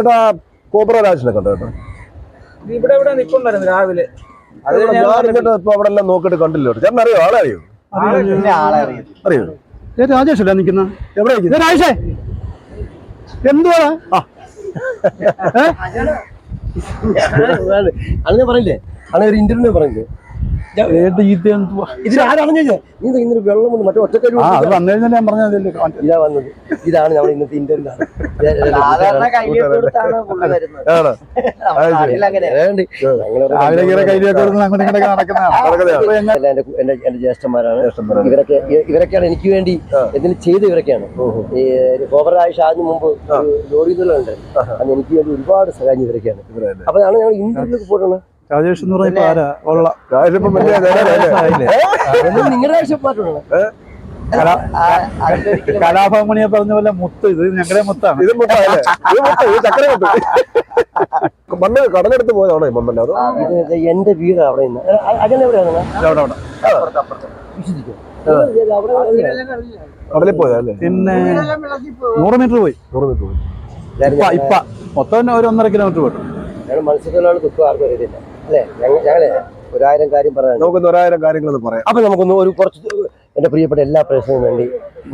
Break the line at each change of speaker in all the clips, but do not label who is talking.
ചേട്ടാ കോബ്ര രാജനെ കണ്ടോ ചേട്ടാ?
ഇവിടെ ഇവിടെ നിൽപ്പുണ്ടായിരുന്നു രാവിലെ. അത്
ഞാൻ ഇപ്പൊ അവിടെ എല്ലാം നോക്കിയിട്ട് കണ്ടില്ലോ ചേട്ടൻ? അറിയോ ആളെ അറിയോ?
അറിയാം
അറിയോ?
രാജേഷ് രാജേഷല്ലേ നിൽക്കുന്ന?
എവിടെ
രാജേഷേ. എന്തുവാ
അങ്ങനെ പറയില്ലേ? അങ്ങനെ ഒരു ഇന്റർവ്യൂ പറഞ്ഞില്ലേ?
ഏത് ഇത് എന്തുവാ
ഇതിൽ ആരാണെന്ന് ചോദിച്ചാൽ നീ എന്താ ഇന്നൊരു വെള്ളം കൊണ്ട് മറ്റേ ഒറ്റക്കാരി
ആ അത് വന്നു കഴിഞ്ഞാൽ ഞാൻ പറഞ്ഞതല്ലേ
ഇല്ല വന്നത്. ഇതാണ് നമ്മുടെ ഇന്നത്തെ ഇന്റർവ്യൂ
സാധാരണ കയ്യിൽ കൊടുത്താണ് പുള്ളി വരുന്നത്.
ആണോ?
നമ്മുടെ നാട്ടിൽ അങ്ങനെ.
രാവിലെ കയറി കയ്യിലേക്ക് കൊടുക്കുന്ന അങ്ങോട്ട് ഇങ്ങോട്ടൊക്കെ നടക്കുന്നതാണ്. അപ്പൊ എങ്ങനെ-
എന്റെ എന്റെ എന്റെ ജ്യേഷ്ഠന്മാരാണ്. ഇവരൊക്കെ ഇ- ഇവരൊക്കെയാണ് എനിക്ക് വേണ്ടി എന്തിനും ചെയ്ത് ഇവരൊക്കെയാണ്. ഈ ഗോപരാഴ്ച ഷാജിന് മുമ്പ് ഒരു ലോറി ഉണ്ട്. അന്ന് എനിക്ക് വേണ്ടി ഒരുപാട് സഹായം ഇവരൊക്കെയാണ്? അപ്പൊ അതാണ് ഞങ്ങൾ ഇന്ത്യയിലേക്ക് പോയിട്ടാണ്
രാജേഷ് എന്ന് പറഞ്ഞ ആരാ? ഉള്ള കലാഭവമണിയെ പറഞ്ഞ പോലെ മുത്ത്. ഇത് ഞങ്ങളുടെ മുത്താണ്.
ഇത് മുത്താണ് അല്ലേ? ഇത് മുട്ട, ചക്കര മുട്ട. മണ്ണ് കടലെടുത്ത് പോയതാണോ അതോ
ഇത് എന്റെ വീട് അവിടെ നിന്ന്
കടലിൽ പോയതല്ലേ
പിന്നെ നൂറ് മീറ്റർ പോയി.
നൂറ് മീറ്റർ പോയി.
ഇപ്പ ഇപ്പ. മൊത്തം ഒരു ഒന്നര കിലോമീറ്റർ പോയിട്ടു
മത്സ്യത്തൊഴിലാളി ദുഃഖം ആർക്കും അറിയത്തില്ല. അല്ലേ? ഞങ്ങ- ഞങ്ങളെ ഒരായിരം കാര്യം പറയാനുണ്ട്.
നമുക്കൊന്ന് ഒരായിരം കാര്യങ്ങളൊന്ന് പറയാം.
അപ്പൊ നമുക്കൊന്ന് ഒരു കുറച്ച് എന്റെ പ്രിയപ്പെട്ട എല്ലാ പ്രേക്ഷകർക്കും വേണ്ടി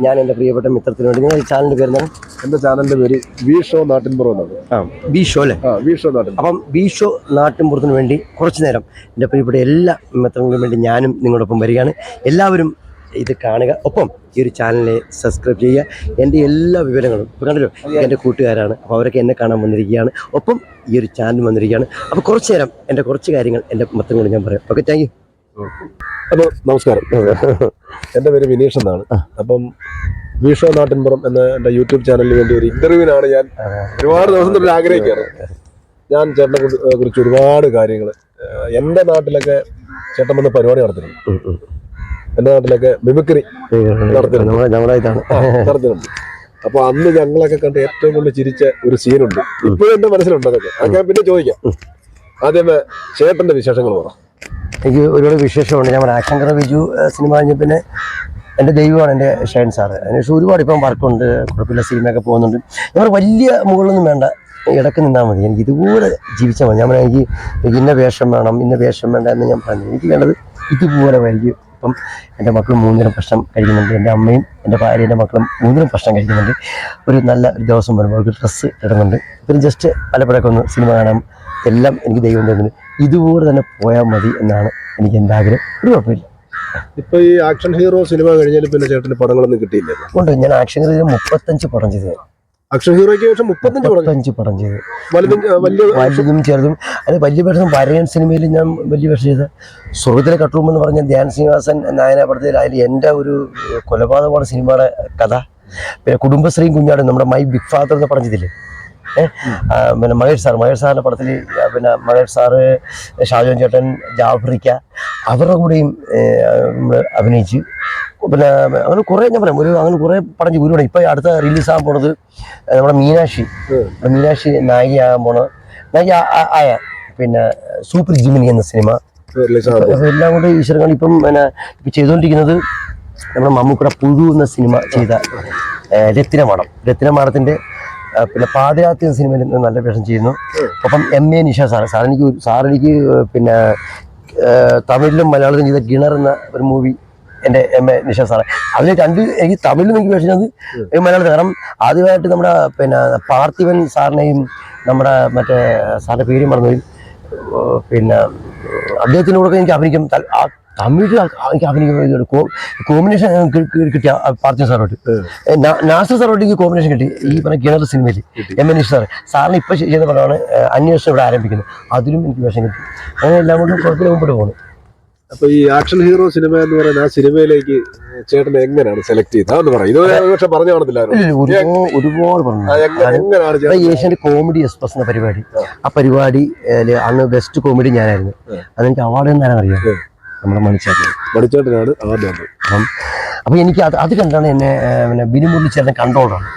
ഞാൻ എന്റെ പ്രിയപ്പെട്ട മിത്രത്തിന് വേണ്ടി നിങ്ങൾ ചാനലിന്റെ പേര്
എന്റെ ചാനലിന്റെ പേര് വി ഷോ നാട്ടിൻപുറം എന്നാണ്.
ബി ഷോ അല്ലേ?
വി ഷോ നാട്ടിൻ
അപ്പം ബി ഷോ നാട്ടിൻപുറത്തിന് വേണ്ടി കുറച്ച് നേരം എന്റെ പ്രിയപ്പെട്ട എല്ലാ മിത്രങ്ങൾക്കും വേണ്ടി ഞാനും നിങ്ങളോടൊപ്പം വരികയാണ്. എല്ലാവരും ഇത് കാണുക. ഒപ്പം ഈ ഒരു ചാനലിനെ സബ്സ്ക്രൈബ് ചെയ്യുക. എന്റെ എല്ലാ വിവരങ്ങളും ഇപ്പോൾ കണ്ടല്ലോ എന്റെ കൂട്ടുകാരാണ്. അപ്പോൾ അവരൊക്കെ എന്നെ കാണാൻ വന്നിരിക്കുകയാണ്. ഒപ്പം ഈ ഒരു ചാനൽ വന്നിരിക്കുകയാണ്. അപ്പോൾ കുറച്ച് നേരം എന്റെ കുറച്ച് കാര്യങ്ങൾ എന്റെ മൊത്തം കൂടി ഞാൻ പറയാം. ഓക്കെ താങ്ക് യു
അപ്പോൾ നമസ്കാരം. എന്റെ പേര് വിനീഷ് എന്നാണ്. അപ്പം വിഷോ നാട്ടിൻപുറം എന്ന എന്റെ യൂട്യൂബ് ചാനലിന് വേണ്ടി ഒരു ഇന്റർവ്യൂവിനാണ് ഞാൻ ഒരുപാട് ദിവസം തൊട്ട് ആഗ്രഹിക്കുകയാണ് ഞാൻ ചേട്ടനെ കുറിച്ച് ഒരുപാട് കാര്യങ്ങൾ എന്റെ നാട്ടിലൊക്കെ ചേട്ടൻ വന്ന് പരിപാടി നടത്തിയിട്ടുണ്ട്. എന്റെ നാട്ടിലൊക്കെ മിമിക്രി ആ, നടത്തിയിട്ടുണ്ട്. അപ്പൊ അന്ന് ഞങ്ങളൊക്കെ കണ്ട് ഏറ്റവും കൂടുതൽ ചിരിച്ച ഒരു സീനുണ്ട്. ഇപ്പോഴും എന്റെ മനസ്സിലുണ്ട് അതൊക്കെ. അതൊക്കെ പിന്നെ ചോദിക്കാം. ആദ്യമേ ചേട്ടന്റെ വിശേഷങ്ങൾ പറ.
എനിക്ക് ഒരുപാട് വിശേഷമുണ്ട്. ഞാൻ കറ ബിജു സിനിമ കഴിഞ്ഞ പിന്നെ എന്റെ ദൈവമാണ് എന്റെ ഷൈൻ സാറ്. അതിനുശേഷം ഒരുപാട് ഇപ്പം വർക്കുണ്ട്. കുഴപ്പമില്ല സിനിമയൊക്കെ പോകുന്നുണ്ട്. ഞങ്ങൾ വലിയ മുകളിലൊന്നും വേണ്ട. ഇടയ്ക്ക് നിന്നാൽ മതി. എനിക്ക് ഇതുപോലെ ജീവിച്ചാൽ മതി. ഞാൻ എനിക്ക് എനിക്ക് ഇന്ന വേഷം വേണം ഇന്ന വേഷം വേണ്ട എന്ന് ഞാൻ പറഞ്ഞു. എനിക്ക് വേണ്ടത് ഇതുപോലെ വരിക ഇപ്പം എന്റെ മക്കൾ മൂന്നിനും ഭക്ഷണം കഴിക്കുന്നുണ്ട്. എന്റെ അമ്മയും എന്റെ ഭാര്യ എന്റെ മക്കളും മൂന്നിനും ഭക്ഷണം കഴിക്കുന്നുണ്ട്. ഒരു നല്ല ഒരു ദിവസം വരുമ്പോൾ അവർക്ക് ഡ്രസ്സ് ഇടുന്നുണ്ട്. പിന്നെ ജസ്റ്റ് പലപ്പോഴൊക്കെ ഒന്ന് സിനിമ കാണാം. എല്ലാം എനിക്ക് ദൈവം തരുന്നുണ്ട്. ഇതുപോലെ തന്നെ പോയാൽ മതി എന്നാണ് എനിക്ക് എന്റെ ആഗ്രഹം. ഒരു കുഴപ്പമില്ല.
ഇപ്പൊ ഈ ആക്ഷൻ ഹീറോ സിനിമ കഴിഞ്ഞാൽ പിന്നെ ചേട്ടന് പടങ്ങളൊന്നും കിട്ടിയില്ല
ഉണ്ട്. ഞാൻ ആക്ഷൻ ഹീറോ മുപ്പത്തഞ്ച് പടം ചെയ്തത്.
ആക്ഷൻ ഹീറോയ്ക്ക് ശേഷം മുപ്പത്തഞ്ച് പടങ്ങൾ.
മുപ്പത്തഞ്ച് പടം ചെയ്ത്.
വലുതും വലിയ
വലുതും ചെറുതും. അത് വലിയ വേഷം വരയൻ സിനിമയിൽ ഞാൻ വലിയ വേഷം ചെയ്ത. സ്വർഗത്തിലെ കട്ടുറും എന്ന് പറഞ്ഞ ധ്യാൻ ശ്രീനിവാസൻ നായന പടത്തിൽ അതിൽ എന്റെ ഒരു കൊലപാതകമാണ് സിനിമയുടെ കഥ. പിന്നെ കുടുംബശ്രീയും കുഞ്ഞാടും നമ്മുടെ മൈ ബിഗ് ഫാദർ എന്ന് പറഞ്ഞതില്ലേ പിന്നെ മഹേഷ് സാർ. മഹേഷ് സാറിന്റെ പടത്തിൽ പിന്നെ മഹേഷ് സാറ് ഷാജോൻ ചേട്ടൻ ജാഫ്രിക്ക അവരുടെ കൂടെയും നമ്മൾ അഭിനയിച്ച്. പിന്നെ അങ്ങനെ കുറേ ഞാൻ പറയാം ഒരു അങ്ങനെ കുറേ പടം ഒരുപാട് ഇപ്പം അടുത്ത റിലീസാകാൻ പോണത് നമ്മുടെ മീനാക്ഷി. മീനാക്ഷി നായികയാകാൻ പോണ നായിക ആയ. പിന്നെ സൂപ്പർ ജിമിനി എന്ന സിനിമ. എല്ലാം കൊണ്ട് ഈശ്വരങ്ങൾ ഇപ്പം പിന്നെ ഇപ്പം ചെയ്തുകൊണ്ടിരിക്കുന്നത് നമ്മുടെ മമ്മൂക്കട പുഴു എന്ന സിനിമ ചെയ്ത രത്തിന രത്തിനമാടം രത്തിനമാടത്തിന്റെ ഏഹ്, പിന്നെ പാതിരാത്രി സിനിമയിൽ നല്ല വേഷം ചെയ്യുന്നു. ഒപ്പം M A Nisha sir sir എനിക്ക് സാർ എനിക്ക് പിന്നെ തമിഴിലും മലയാളത്തിലും ചെയ്ത ഗിണർ എന്ന ഒരു മൂവി എന്റെ എം എ നിഷ സാറെ. അതിൽ രണ്ട് എനിക്ക് തമിഴിലും എനിക്ക് വിഷയത് മലയാളത്തിൽ കാരണം ആദ്യമായിട്ട് നമ്മുടെ പിന്നെ പാർത്ഥിവൻ സാറിനെയും നമ്മുടെ മറ്റേ സാറിന്റെ പേര് മറന്നുപോയി. പിന്നെ അദ്ദേഹത്തിനോടൊക്കെ എനിക്ക് അഭിനയിക്കും തമിഴ് എനിക്ക് അഭിനയിക്കാൻ കോമ്പിനേഷൻ കിട്ടിയ പാർത്ഥി സാറോട്ട്. നാസർ സാറോട്ട് എനിക്ക് കോമ്പിനേഷൻ കിട്ടി. ഈ പറഞ്ഞ കിണർ സിനിമയിൽ എം എൻ സാർ സാറിന് ഇപ്പം ചെയ്ത പടമാണ് അന്വേഷണം ഇവിടെ ആരംഭിക്കുന്നത് അതിലും എനിക്ക് വേഷം കിട്ടി. അങ്ങനെ എല്ലാം കൊണ്ടും കുഴപ്പമില്ല മുമ്പോട്ട് പോകുന്നു
അപ്പൊ ഈ ആക്ഷൻ ഹീറോ സിനിമ എന്ന് പറയുന്ന ആ സിനിമയിലേക്ക് ചേട്ടൻ എങ്ങനെയാണ് സെലക്ട് ചെയ്തത്? അതൊന്ന് പറ ഇത് പക്ഷെ പറഞ്ഞു കാണത്തില്ല
ഒരുപാട് പറഞ്ഞു. ഏഷ്യന്റെ കോമഡി എക്സ്പ്രസ് എന്ന പരിപാടി. ആ. പരിപാടി അന്ന് ബെസ്റ്റ് കോമഡി ഞാനായിരുന്നു. അതെനിക്ക് അവാർഡ് എന്നാണ് അറിയാം നമ്മുടെ മണിച്ചേട്ടൻ.
മണിച്ചേട്ടനാണ് ആദ്യം.
അപ്പം അപ്പം എനിക്ക് അത് അത് കണ്ടാണ് എന്നെ പിന്നെ ബിനുമുരളി ചേട്ടൻ കൺട്രോളറാണ്.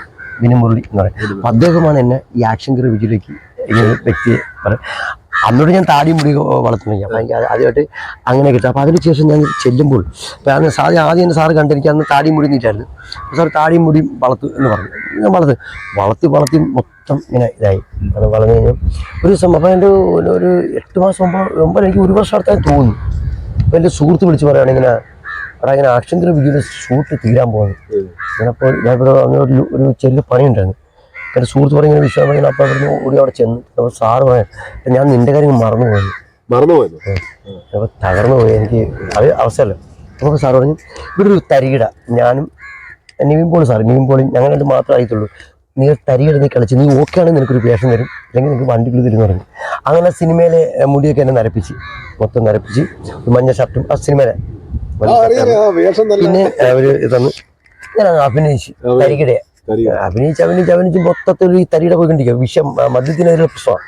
ബിനുമുരളി എന്ന് പറയുന്നത് അപ്പം അദ്ദേഹമാണ് എന്നെ ഈ ആക്ഷൻ കറി വിജയിലേക്ക് ഇങ്ങനെ വ്യക്തിയെ പറയും അന്നോട് ഞാൻ താടി മുടി വളർത്തുന്നില്ല. അപ്പം എനിക്ക് ആദ്യമായിട്ട് അങ്ങനെ കിട്ടും. അപ്പോൾ അതിനുശേഷം ഞാൻ ചെല്ലുമ്പോൾ അപ്പോൾ അന്ന് സാറ് ആദ്യം എന്നെ സാറ് കണ്ടെനിക്ക് അന്ന് താടിയും മുടി നീറ്റായിരുന്നു. അപ്പോൾ സാർ താടി മുടി വളർത്തു എന്ന് പറഞ്ഞു. ഞാൻ വളർത്ത് വളർത്തി വളർത്തി മൊത്തം ഇങ്ങനെ ഇതായി. അത് വളർന്നു കഴിഞ്ഞു ഒരു ദിവസം അപ്പോൾ എന്റെ ഒരു- എട്ട് മാസം ഒമ്പത് മുമ്പ് എനിക്ക് ഒരു വർഷം അടുത്തായി തോന്നുന്നു. അപ്പോൾ എന്റെ സുഹൃത്ത് വിളിച്ച് പറയുകയാണ് ഇങ്ങനെ അവിടെ ഇങ്ങനെ ആക്ഷൻ വീഡിയോ ഷൂട്ട് തീരാൻ പോകുന്നത് ഞാനപ്പോൾ ഞാൻ ഇവിടെ അങ്ങനെ ഒരു ഒരു ചെറിയ പണിയുണ്ടായിരുന്നു എന്റെ സുഹൃത്ത് പറഞ്ഞ വിശ്വാസം പറഞ്ഞാൽ അപ്പോൾ അവിടുന്ന് ഓടി അവിടെ ചെന്ന് അപ്പോൾ സാറ് പറയാൻ ഞാൻ നിന്റെ കാര്യം മറന്നു
പോയത്?
അപ്പോൾ തകർന്നു പോയി എനിക്ക് അത് അവസ്ഥയല്ല? അപ്പോൾ സാർ പറഞ്ഞു ഇവിടെ ഒരു തരികിട ഞാനും നിവിൻ പോളി സാർ നിവിൻ പോളി ഞങ്ങൾ രണ്ട് മാത്രമേ ആയിട്ടുള്ളൂ നീ തരികിട നീ കളിച്ച് നീ ഓക്കെ ആണെങ്കിൽ നിനക്കൊരു വേഷം തരും അല്ലെങ്കിൽ നിനക്ക് വണ്ടിക്കുള്ളിൽ തരും എന്ന് പറഞ്ഞു. അങ്ങനെ സിനിമയിലെ മുടിയൊക്കെ എന്നെ നരപ്പിച്ച്. മൊത്തം നരപ്പിച്ച് മഞ്ഞ ഷർട്ടും ആ സിനിമയിലെ പിന്നെ അവർ ഇതന്ന് ഞാൻ അഭിനയിച്ച്
തരികിടെ
അഭിനയിച്ച് അഭിനയിച്ച് അഭിനയിച്ച് മൊത്തത്തിൽ ഈ തരികിട പോയിക്കൊണ്ടിരിക്കുക വിഷം മദ്യത്തിനെതിരെ പ്രശ്നമാണ്.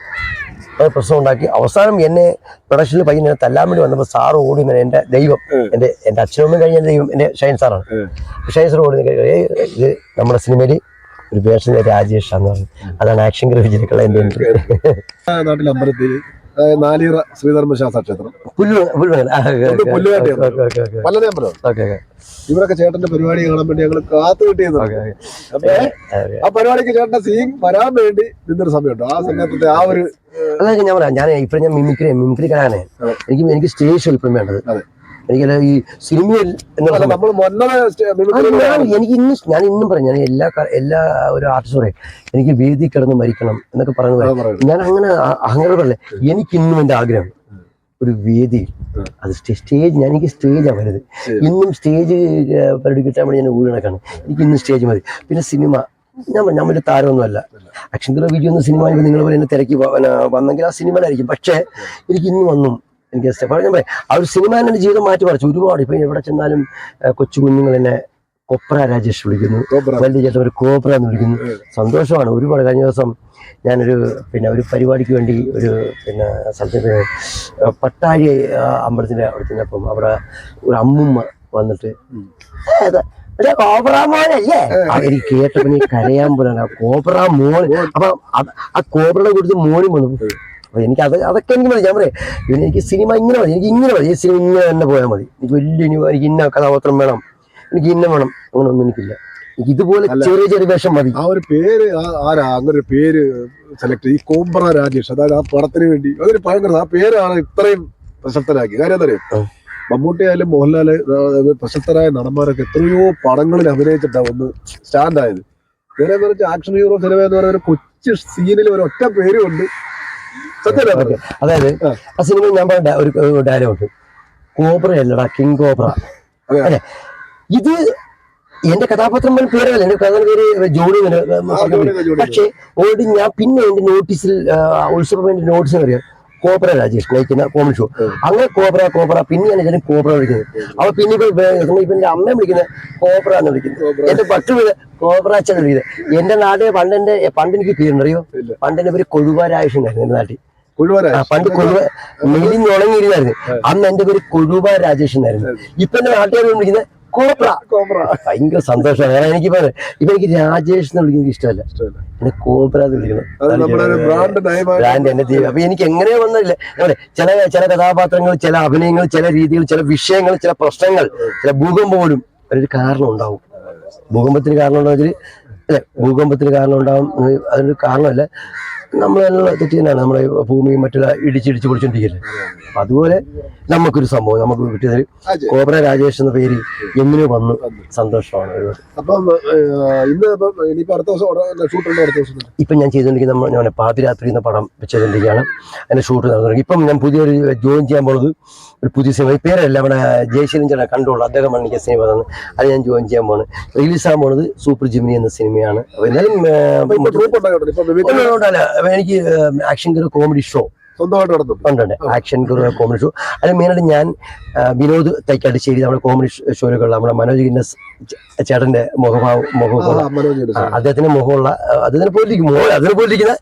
അത് പ്രശ്നം ഉണ്ടാക്കി. അവസാനം എന്നെ പ്രൊഡക്ഷനിൽ പയ്യൻ എന്നെ തല്ലാൻ വേണ്ടി വന്നപ്പോൾ സാറ് ഓടി ഇങ്ങനെ എന്റെ ദൈവം എന്റെ എന്റെ അച്ഛനും കഴിഞ്ഞ ദൈവം എന്റെ ഷൈൻ സാറാണ്. ഷൈൻ സാർ ഓടി ഇങ്ങനെ, "ഏയ്, ഇത് നമ്മുടെ സിനിമയിൽ ഒരു വേഷം രാജേഷ് എന്ന് പറഞ്ഞു. അതാണ് ആക്ഷൻ ഗ്രഹിച്ചിരിക്കുള്ള
എന്റെ നാട്ടിലെ അമ്പലത്തിൽ. ആ, ശ്രീധർമ്മശാസ്ത്ര ക്ഷേത്രം. ഇവിടൊക്കെ ചേട്ടന്റെ പരിപാടി കാണാൻ വേണ്ടി ഞങ്ങൾ കാത്തു കിട്ടിയത്. ആ പരിപാടിക്ക് ചേട്ടന്റെ സീൻ വരാൻ വേണ്ടി നിന്നൊരു സമയമുണ്ട്. ആ സമയത്തെ ആ ഒരു
അതൊക്കെ ഞാൻ പറയാം. ഞാൻ ഇപ്പൊ ഞാൻ മിമിക്രി മിമിക്രി കലാനെ എനിക്ക് എനിക്ക് സ്റ്റേജ് ശില്പം വേണ്ടത് ഈ സിനിമയിൽ എനിക്ക് ഇന്നും ഞാൻ ഇന്നും പറയും. ഞാൻ എല്ലാ എല്ലാ ഒരു ആർട്ടിസ്റ്റ് പറയും എനിക്ക് വേദി കിടന്ന് മരിക്കണം എന്നൊക്കെ പറഞ്ഞു ഞാൻ അങ്ങനെ അഹങ്കാരമല്ലേ എനിക്ക് ഇന്നും എന്റെ ആഗ്രഹം ഒരു വേദി അത് സ്റ്റേ- സ്റ്റേജ് ഞാൻ എനിക്ക് സ്റ്റേജാണ് വലുത് ഇന്നും സ്റ്റേജ് പരിപാടി കിട്ടാൻ വേണ്ടി ഞാൻ ഊരി നടക്കാണ്. എനിക്ക് ഇന്നും സ്റ്റേജ് മതി. പിന്നെ സിനിമ. ഞാൻ ഞാൻ വലിയ താരമൊന്നുമല്ല. അക്ഷങ്കര വിജയ എന്ന സിനിമ നിങ്ങൾ പോലെ എന്നെ തിരക്കി വന്നെങ്കിൽ ആ സിനിമയിലായിരിക്കും. പക്ഷേ എനിക്ക് ഇന്നും വന്നും. എനിക്ക് സ്റ്റെ- അപ്പോൾ ഞാൻ പറയാം ആ ഒരു സിനിമ എന്റെ ജീവിതം മാറ്റി മറിച്ചു. ഒരുപാട് ഇപ്പം എവിടെ ചെന്നാലും കൊച്ചു കുഞ്ഞുങ്ങൾ എന്നെ കൊപ്ര രാജേഷ് വിളിക്കുന്നു. വലിയ ചേട്ടൻ ഒരു കോപ്ര എന്ന് വിളിക്കുന്നു. സന്തോഷമാണ്. ഒരുപാട് കഴിഞ്ഞ ദിവസം ഞാനൊരു പിന്നെ ഒരു പരിപാടിക്ക് വേണ്ടി ഒരു പിന്നെ സ്ഥലത്തിന് പട്ടാഴി അമ്പലത്തിന്റെ അമ്പലത്തിന്റെ അവിടെ ചെന്നപ്പം അവിടെ ഒരു അമ്മുമ്മ വന്നിട്ട് അവർ കോബ്ര മോനല്ലേ? എനിക്ക് കേട്ടപ്പോ നീ കരയാൻ പോലാണ്. കോബ്ര മോൻ. അപ്പൊ ആ കോബ്രയുടെ കൂടുതൽ മോനും വന്നു. അപ്പൊ എനിക്ക് അത് അതൊക്കെ എനിക്ക് മതി. ഞാൻ പറയാം ഇവന് എനിക്ക് സിനിമ ഇങ്ങനെ മതി. എനിക്ക് ഇങ്ങനെ മതി. ഈ സിനിമ ഇങ്ങനെ തന്നെ പോയാൽ മതി. എനിക്ക് വലിയ ഇനി എനിക്ക് ഇന്ന കഥാപാത്രം വേണം. എനിക്ക് ഇന്ന വേണം. അങ്ങനെ ഒന്നും എനിക്കില്ല. എനിക്ക് ഇതുപോലെ ചെറിയ ചെറിയ വേഷം മതി.
ആ ഒരു പേര് ആരാ? അങ്ങനെ ഒരു പേര് സെലക്ട് ഈ കോമ്പ്ര രാജേഷ്. അതായത് ആ പടത്തിന് വേണ്ടി അതൊരു ഭയങ്കര ആ പേരാണ് ഇത്രയും പ്രശസ്തരാക്കി കാര്യം എന്താ
പറയുക.
മമ്മൂട്ടി ആയാലും മോഹൻലാൽ പ്രശസ്തരായ നടന്മാരൊക്കെ എത്രയോ പടങ്ങളിൽ അഭിനയിച്ചിട്ടാണ് ഒന്ന് സ്റ്റാൻഡ് ആയത് നേരെ മറിച്ച് ആക്ഷൻ ഹീറോ സിനിമ എന്ന് പറയുന്ന ഒരു കൊച്ചു സീനിൽ ഒരു ഒറ്റ
ഓക്കെ അതായത്
ആ.
സിനിമ ഞാൻ പറഞ്ഞ ഒരു ഡയലോഗ് കോബ്ര അല്ലടാ കിങ് കോബ്ര. അല്ലെ? ഇത് എന്റെ കഥാപാത്രം പോലും പേരല്ല എന്റെ കഥ പേര്
ജോഡി
പക്ഷെ ഓൾറെഡി ഞാൻ പിന്നെ എന്റെ നോട്ടീസിൽ ഉത്സവത്തിന്റെ നോട്ടീസ് അറിയാം. കോബ്ര രാജേഷ് നയിക്കുന്ന കോമഡി ഷോ അങ്ങനെ കോബ്ര കോബ്ര പിന്നെയാണ് ഞാൻ കോബ്ര വിളിക്കുന്നത്. അവ പിന്നെ ഇപ്പൊ ഇപ്പൊ എന്റെ അമ്മയെ വിളിക്കുന്നത് കോബ്ര എന്ന് വിളിക്കുന്നത്. എന്റെ ഭക്ഷണം കോബ്ര അച്ഛൻ വിളിക്കുന്നത്. എന്റെ നാട്ടിൽ പണ്ട് എന്റെ പണ്ട് എനിക്ക് പേരുണ്ടറിയോ
പണ്ടെന്റെ
പണ്ട് എന്റെ പേര് കൊഴുവാരായുഷ് എന്റെ നാട്ടിൽ. പണ്ട് കൊഴുവ മെലിഞ്ഞ് ഉണങ്ങിയിരുന്നായിരുന്നു അന്ന് എന്റെ പേര് കൊഴുവ രാജേഷ് എന്നായിരുന്നു ഇപ്പൊ എന്റെ നാട്ടുകാർ വിളിക്കുന്നത് കോപ്ര
കോബ്ര.
ഭയങ്കര സന്തോഷമാണ് കാരണം എനിക്ക് പറയാം ഇപ്പൊ എനിക്ക് രാജേഷ് എന്ന് വിളിക്കുന്നത് ഇഷ്ടമല്ല. എന്നെ കോബ്ര എന്ന് വിളിക്കണം
ബ്രാൻഡ്
എന്നെ അപ്പൊ എനിക്ക് എങ്ങനെ വന്നില്ല ചില ചില കഥാപാത്രങ്ങൾ ചില അഭിനയങ്ങൾ ചില രീതികൾ ചില വിഷയങ്ങൾ ചില പ്രശ്നങ്ങൾ ചില ഭൂകമ്പം പോലും ഒരു കാരണം ഉണ്ടാവും. ഭൂകമ്പത്തിന് കാരണം ഉണ്ടാവും അല്ലെ ഭൂകമ്പത്തിന് കാരണം ഉണ്ടാവും അതിനൊരു കാരണമല്ല. നമ്മൾ തെറ്റ് തന്നെയാണ് നമ്മുടെ ഭൂമിയും മറ്റുള്ള ഇടിച്ചിടിച്ച് പൊളിച്ചോണ്ടിരിക്കല്ലേ അതുപോലെ നമുക്കൊരു സംഭവം. നമുക്ക് കിട്ടിയത് കോബ്ര രാജേഷ് എന്ന പേര് എങ്ങനെ വന്നു. സന്തോഷമാണ്.
അപ്പം ഇന്ന് ഇപ്പം ഇനിയിപ്പോ അടുത്ത ദിവസം ഷൂട്ടുണ്ട് അടുത്ത ദിവസം തന്നെ.
ഇപ്പം ഞാൻ ചെയ്തുകൊണ്ടിരിക്കുന്ന നമ്മൾ ഞാൻ പാതിരാത്രി എന്ന പടം ചെയ്തുകൊണ്ടിരിക്കുകയാണ് അതിന്റെ ഷൂട്ട് നടന്നുകൊണ്ടിരിക്കും ഇപ്പം ഞാൻ പുതിയൊരു ജോയിൻ ചെയ്യാൻ പോകുന്നത് ഒരു പുതിയ സിനിമ. പേരല്ല നമ്മുടെ ജയശീലൻ ചേട്ടൻ കണ്ടോളൂ അദ്ദേഹമാണ് എനിക്ക് സിനിമ തന്നത് അത് ഞാൻ ജോയിൻ ചെയ്യാൻ പോകുന്നത് റിലീസ് പോണത് സൂപ്പർ ജിമിനി എന്ന സിനിമയാണ്. അപ്പോൾ എനിക്ക് ആക്ഷൻ ഗുരു കോമഡി ഷോ
സ്വന്തമായിട്ട്
ആക്ഷൻ ഗുരു കോമഡി ഷോ അതിൽ മെയിനായിട്ട് ഞാൻ വിനോദ് വിനോദ് ശരി നമ്മുടെ കോമഡി ഷോയിലൊക്കെയുള്ള നമ്മുടെ മനോജ് ഗിന്നസ് ചേട്ടന്റെ മുഖഭാവം. മുഖം അദ്ദേഹത്തിന്റെ മുഖമുള്ള അദ്ദേഹത്തിന് പോലിരിക്കും. മോൾ അതിനെ പോലിരിക്കുന്ന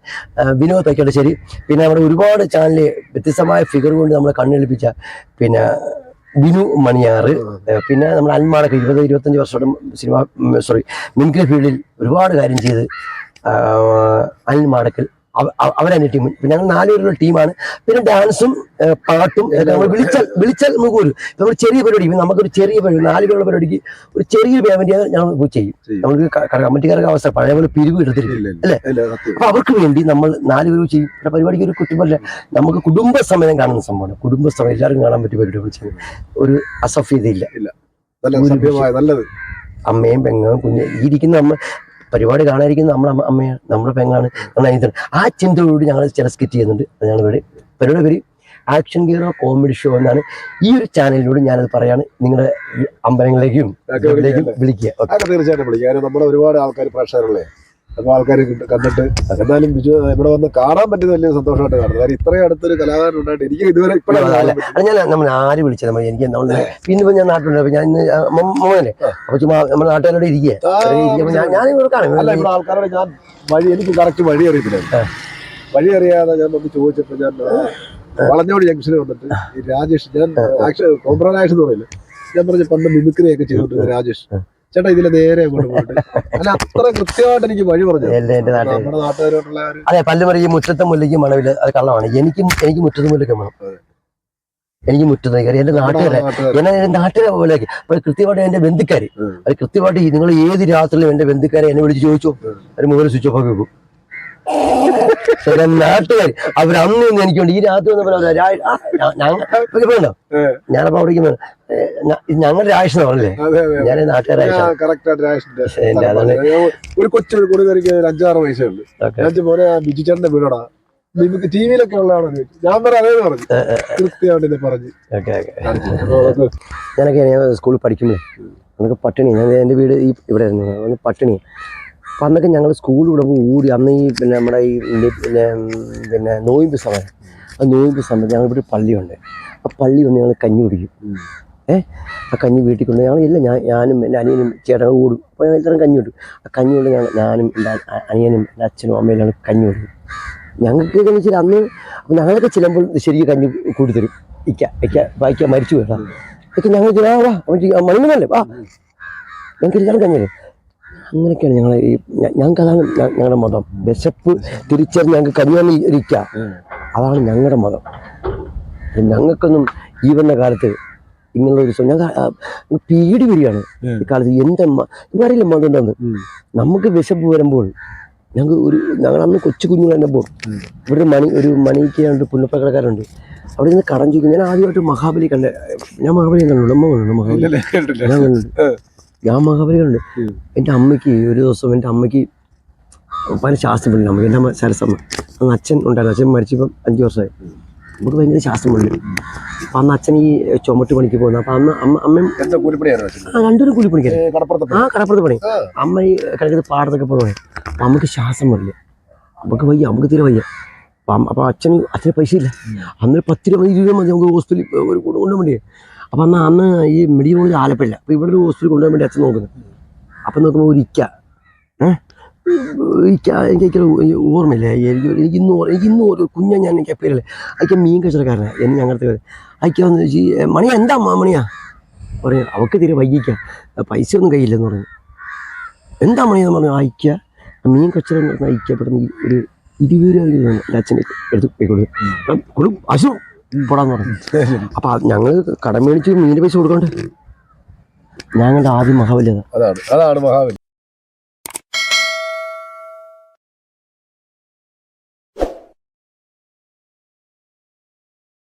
വിനോദ് ശരി. പിന്നെ നമ്മുടെ ഒരുപാട് ചാനലിൽ വ്യത്യസ്തമായ ഫിഗർ കൊണ്ട് നമ്മളെ കണ്ണെളിപ്പിച്ച പിന്നെ ബിനു മണിയാറ്. പിന്നെ നമ്മുടെ അൽമാടൊക്കെ ഇരുപത് ഇരുപത്തഞ്ച് വർഷം സിനിമ സോറി മിമിക്രി ഫീൽഡിൽ ഒരുപാട് കാര്യം ചെയ്ത് അനിൽ മാടക്കൽ അവരാണ് ടീം പിന്നെ ഞങ്ങൾ നാലുപേരുള്ള ടീമാണ്. പിന്നെ ഡാൻസും പാട്ടും നമ്മൾ വിളിച്ചാൽ വിളിച്ചാൽ നമുക്ക് നമ്മൾ ചെറിയ പരിപാടി നമുക്കൊരു ചെറിയ പരിപാടി നാലുപേരുള്ള പരിപാടിക്ക് ഒരു ചെറിയൊരു പേയ്മെന്റ് ഞങ്ങൾ പോയി ചെയ്യും. നമുക്ക് കമ്മിറ്റിക്കാർക്ക് അവസ്ഥ പഴയ പോലെ പിരിവ്
എടുത്തിട്ടില്ല
അല്ലെ? അപ്പൊ അവർക്ക് വേണ്ടി നമ്മൾ നാലുപേരും പേര് ചെയ്യും. പിന്നെ പരിപാടിക്ക് ഒരു കുറ്റമല്ല നമുക്ക് കുടുംബ സമയം കാണുന്ന സംഭവമാണ്. കുടുംബ സമയം എല്ലാവർക്കും കാണാൻ പറ്റിയ പരിപാടി വിളിച്ചത് ഒരു അസഫ്യതയില്ല
നല്ലത്.
അമ്മയും പെങ്ങളും കുഞ്ഞ് ഇരിക്കുന്ന അമ്മ പരിപാടി കാണാതിരിക്കുന്നത് നമ്മുടെ അമ്മ അമ്മയാണ് നമ്മുടെ പെങ്ങാണ് അനിയത്താണ് ആ ചിന്തയോടുകൂടി ഞങ്ങൾ ചില സ്കിറ്റ് ചെയ്യുന്നുണ്ട്. അത് ഞങ്ങൾ ഇവിടെ പരിപാടി പേര് ആക്ഷൻ ഹീറോ കോമഡി ഷോ എന്നാണ്. ഈ ഒരു ചാനലിലൂടെ ഞാനത് പറയാണ്. നിങ്ങളുടെ അമ്പലങ്ങളിലേക്കും വിളിക്കുക.
തീർച്ചയായിട്ടും വിളിക്കുക നമ്മുടെ ഒരുപാട് ആൾക്കാർ പ്രേക്ഷകരല്ലേ? അപ്പൊ ആൾക്കാർ കണ്ടിട്ട്. എന്നാലും ബിജു ഇവിടെ വന്ന് കാണാൻ പറ്റുന്ന വലിയ സന്തോഷമായിട്ട് കാണുന്നത് കാര്യം ഇത്രയും അടുത്തൊരു കലാകാരൻ ഉണ്ടായിട്ട് എനിക്ക് ഇതുവരെ ഇപ്പോഴാണ്
ഞാൻ നമ്മൾ ആര് വിളിച്ചത് നമ്മൾ എനിക്ക് നമ്മൾ പിന്നെ ഇപ്പൊ ഞാൻ നാട്ടിലുണ്ട് ഞാൻ ഇന്ന് മോനെ അപ്പൊ ചുമ്മാ നമ്മുടെ നാട്ടുകാരോട് ഇരിക്കുക ഞാൻ ഇവിടെ
അല്ല
കാണും
ഇവിടെ ആൾക്കാരോട് ഞാൻ വഴി എനിക്ക് കറക്റ്റ് വഴി അറിയത്തില്ല വഴി അറിയാതെ ഞാൻ വന്ന് ചോദിച്ചപ്പോ ഞാൻ വളഞ്ഞോട് ജംഗ്ഷനിൽ വന്നിട്ട് ഈ രാജേഷ് ഞാൻ ആക്ഷൻ കോംപ്രോ എന്ന് പറയില്ല? ഞാൻ പറഞ്ഞു പണ്ട് മിമിക്രി ഒക്കെ ചെയ്തോണ്ടിരുന്ന രാജേഷ്. ചേട്ടാ ഇതിലെ നേരെ അല്ല അത്ര കൃത്യമായിട്ട് എനിക്ക് വഴി പറഞ്ഞു. നമ്മുടെ നാട്ടുകാരോട്ടുള്ള ആ ഒരു
അതെ പല്ലുമറി ഈ മുറ്റത്തെ മുല്ലയ്ക്ക് മണവിൽ അത് കള്ളമാണ്. എനിക്കും എനിക്ക് മുറ്റത്തെ മുല്ലയ്ക്ക് മണം. എനിക്ക് മുറ്റത്ത് കാര്യം എന്റെ നാട്ടുകാരെ എന്നെ എന്റെ നാട്ടുകാരെ പോലെയാക്കി. അപ്പൊ കൃത്യമായിട്ട് എന്റെ ബന്ധുക്കാര്. അത് കൃത്യമായിട്ട് നിങ്ങൾ ഏത് രാത്രിയിലും എന്റെ ബന്ധുക്കാരെ എന്നെ വിളിച്ച് ചോദിച്ചു. അതിന് മുകളിൽ സ്വിച്ച് ഓഫ് ആക്കി വെക്കും. നാട്ടുകാർ അവർ അന്ന് ഇന്ന് എനിക്ക് ഈ രാത്രി വേണ്ടോ ഞാനപ്പോ അവിടേക്ക് ഇത് ഞങ്ങളുടെ രാഷ്ട്രം പറഞ്ഞല്ലേ ഞാൻ എന്റെ അതാണ്.
ഒരു കൊച്ചു കൊടുക്കാരിക്ക് ഒരു അഞ്ചാറ് വയസ്സേ ഉള്ളൂ.
ഓക്കെ.
ഞാൻ മോനെ ആ ബിജു ചേട്ടന്റെ വീടാടാ നിനക്ക് ടി വിയിലൊക്കെ ഉള്ളതാണോ ഞാൻ പറഞ്ഞു. കൃത്യമായിട്ട് പറഞ്ഞു.
ഞാനൊക്കെ സ്കൂളിൽ പഠിക്കുമ്പോഴേ നമുക്ക് പട്ടിണി ഞാൻ എന്റെ വീട് ഈ ഇവിടെ ആയിരുന്നു. പട്ടിണി. അപ്പം അന്നൊക്കെ ഞങ്ങൾ സ്കൂളിൽ വിടുമ്പോൾ ഓടി അന്ന് ഈ പിന്നെ നമ്മുടെ ഈ പിന്നെ പിന്നെ നോയിമ്പ് സമയം. ആ നോയിമ്പ് സമയത്ത് ഞങ്ങൾ ഇവിടെ ഒരു പള്ളിയുണ്ട് ആ പള്ളി വന്ന് ഞങ്ങൾ കഞ്ഞി കുടിക്കും. ഏ? ആ കഞ്ഞി വീട്ടിൽ കൊണ്ട് ഞങ്ങൾ ഇല്ല ഞാൻ ഞാനും എന്റെ അനിയനും ചേട്ടനും ഓടും. അപ്പോൾ ഞങ്ങൾ ഇത്രയും കഞ്ഞി കിട്ടും ആ കഞ്ഞി കൊണ്ട് ഞങ്ങൾ ഞാനും എന്റെ അനിയനും എന്റെ അച്ഛനും അമ്മയും ഞങ്ങൾ കഞ്ഞി കൊടുക്കും. ഞങ്ങൾക്ക് എന്ന് വെച്ചാൽ അന്ന് ഞങ്ങളൊക്കെ ചിലപ്പോൾ ശരിക്കും കഞ്ഞി കൂടി തരും. ഇക്ക ഇക്ക വായിക്ക മരിച്ചു കേട്ടോ ഇതൊക്കെ ഞങ്ങൾ ചില വാ മണിമല്ലേ വാ. ഞങ്ങൾക്ക് എല്ലാവരും കഞ്ഞില്ലേ അങ്ങനെയൊക്കെയാണ് ഞങ്ങൾ ഈ ഞങ്ങൾക്ക് അതാണ് ഞങ്ങളുടെ മതം. വിശപ്പ് തിരിച്ചറിഞ്ഞ് ഞങ്ങൾക്ക് കഴിയാതെ ഇരിക്കുക അതാണ് ഞങ്ങളുടെ മതം. ഞങ്ങൾക്കൊന്നും ഈ വന്ന കാലത്ത് ഇങ്ങനെയുള്ള ഒരു ഞങ്ങൾ പേടി വരികയാണ് ഈ കാലത്ത് എന്റെ അറിയില്ല മതം എന്താന്ന്? നമുക്ക് വിശപ്പ് വരുമ്പോൾ ഞങ്ങൾക്ക് ഒരു ഞങ്ങൾ അന്ന് കൊച്ചു കുഞ്ഞുങ്ങളെന്നപ്പോൾ ഇവിടെ മണി ഒരു മണിക്കുണ്ട് പുന്നപ്പക്കടക്കാരുണ്ട്. അവിടെ നിന്ന് കടം ചോദിക്കും. ഞാൻ ആദ്യമായിട്ട് മഹാബലി കണ്ട ഞാൻ മഹാബലി കണ്ടുള്ളൂ. അമ്മ കണ്ടു മഹാബലി ഞാൻ ഞാൻ മഹാബലി കണ്ടു എന്റെ അമ്മയ്ക്ക് ഒരു ദിവസം എന്റെ അമ്മയ്ക്ക് പല ശാസ്ത്രം പഠിക്കും അമ്മയ്ക്ക് എന്റെ അമ്മ സരസമ്മ. അന്ന് അച്ഛൻ ഉണ്ടായിരുന്നു. അച്ഛൻ മരിച്ചപ്പം അഞ്ച് വർഷമായി. നമുക്ക് ഭയങ്കര ശാസ്ത്രം പഠിക്കും അപ്പം അന്ന് അച്ഛൻ ഈ ചുമട്ട് പണിക്ക് പോകുന്നത് അപ്പം അന്ന് അമ്മ അമ്മയും? ആ രണ്ടുപേരും
കടപ്പുറത്ത്
ആ കടപ്പുറത്ത് പണി. അമ്മ ഈ കിടക്കുന്നത് പാടത്തൊക്കെ പോകണേ അപ്പം അമ്മയ്ക്ക് ശ്വാസം വരില്ല. നമുക്ക് വയ്യ നമുക്ക് തീരെ വയ്യ. അപ്പം അമ്മ- അപ്പം അച്ഛന് അച്ഛന് പൈസ ഇല്ല അന്നൊരു പത്ത് രൂപ ഇരുപത് രൂപ മതി. നമുക്ക് ഹോസ്പിറ്റലിൽ ഒരു കൊണ്ട് കൊണ്ടുപോകാൻ അപ്പം അന്ന് അന്ന് ഈ മെഡിക്കൽ കോളേജ് ആലപ്പില്ല അപ്പം ഇവിടെ ഒരു ഹോസ്പിറ്റൽ കൊണ്ടുപോകാൻ വേണ്ടി അച്ഛൻ നോക്കുന്നത് അപ്പം നോക്കുമ്പോൾ ഒരു ഇക്ക. ഏഹ് ഇക്ക എനിക്ക് ഓർമ്മയില്ലേ. എനിക്ക് എനിക്ക് ഇന്ന് ഓർമ്മ എനിക്ക് ഇന്ന് ഒരു കുഞ്ഞ ഞാൻ എനിക്ക് പേരല്ലേ അയക്ക മീൻ കച്ചവടക്കാരനാണ് എന്ന് ഞങ്ങളുടെ അയക്ക വന്ന് ചോദിച്ചു "ഏ, മണിയാ എന്താ മണിയാ? പറഞ്ഞു അവൾക്ക് തീരെ വൈകിക്കാം. പൈസ ഒന്നും കയ്യില്ലെന്ന് പറഞ്ഞു എന്താ മണിയെന്ന് പറഞ്ഞു അയക്ക. മീൻ കച്ചവടം ഈ ഒരു ഇരുപത് രൂപ എനിക്ക് അച്ഛനെ എടുത്ത് കൊടുക്കും കൊടുക്കും അശു. പോടാന്ന് പറഞ്ഞു. അപ്പൊ ഞങ്ങൾ കടം മേടിച്ച് മീനിന് പൈസ കൊടുക്കണ്ടേ. ഞങ്ങളുടെ ആദ്യം മഹാബലി
അതാണ് അതാണ് മഹാബലി.